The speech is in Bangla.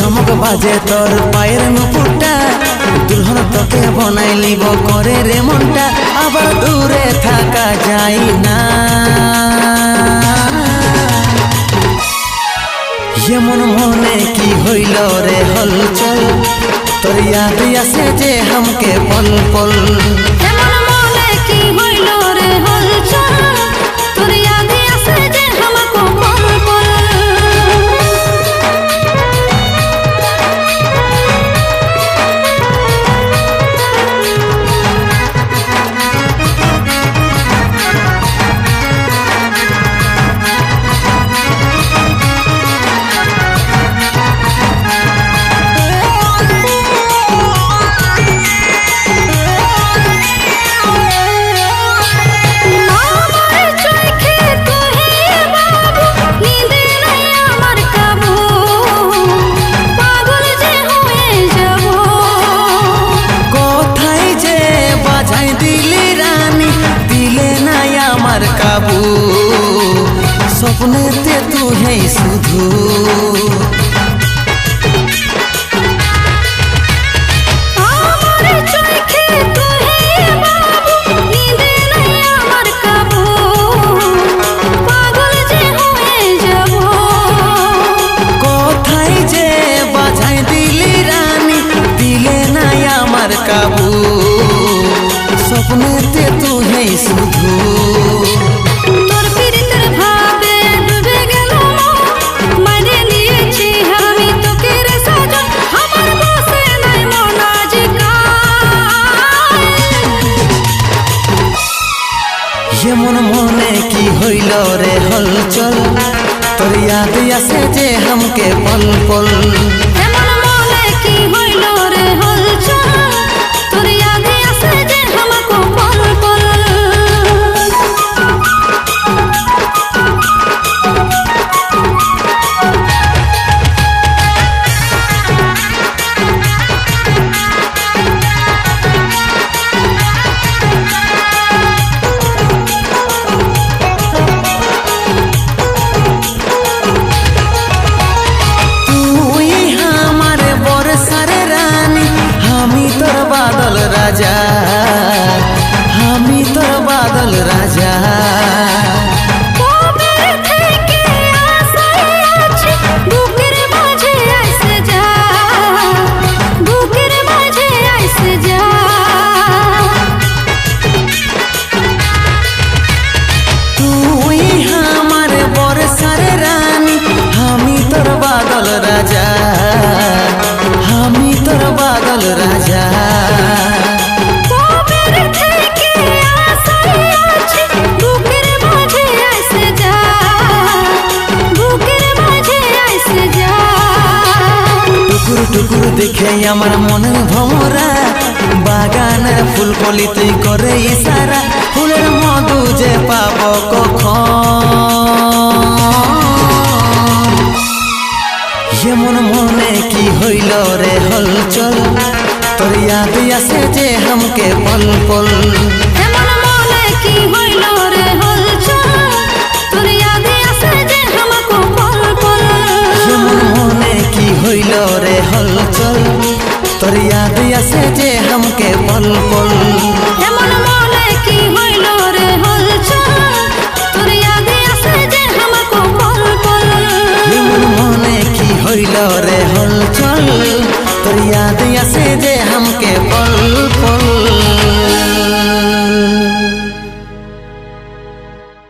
ঝমক বাজে তোর পায়ের নুপুরটা দুলহন তোকে বনাই লিব করে রে মনটা। আবার দূরে থাকা যায় না। এমন মনে কি হইল রে হলচল? তোর ইয়াদ আসে যে হামকে পল পল। स्वप्न ते तू है सुधू রইল রে হলচল। তোর ইয়াদ আসে যে হামকে পল পল ঠাকুর দেখে আমার মন ভমরা বাগান ফুল কলি করে ইশারা। ফুলের মধু যে পাব কখন? এমন মনে কি হইল রে হল চল তোর ইয়াদ আসে যে হামকে পল পল। கொள்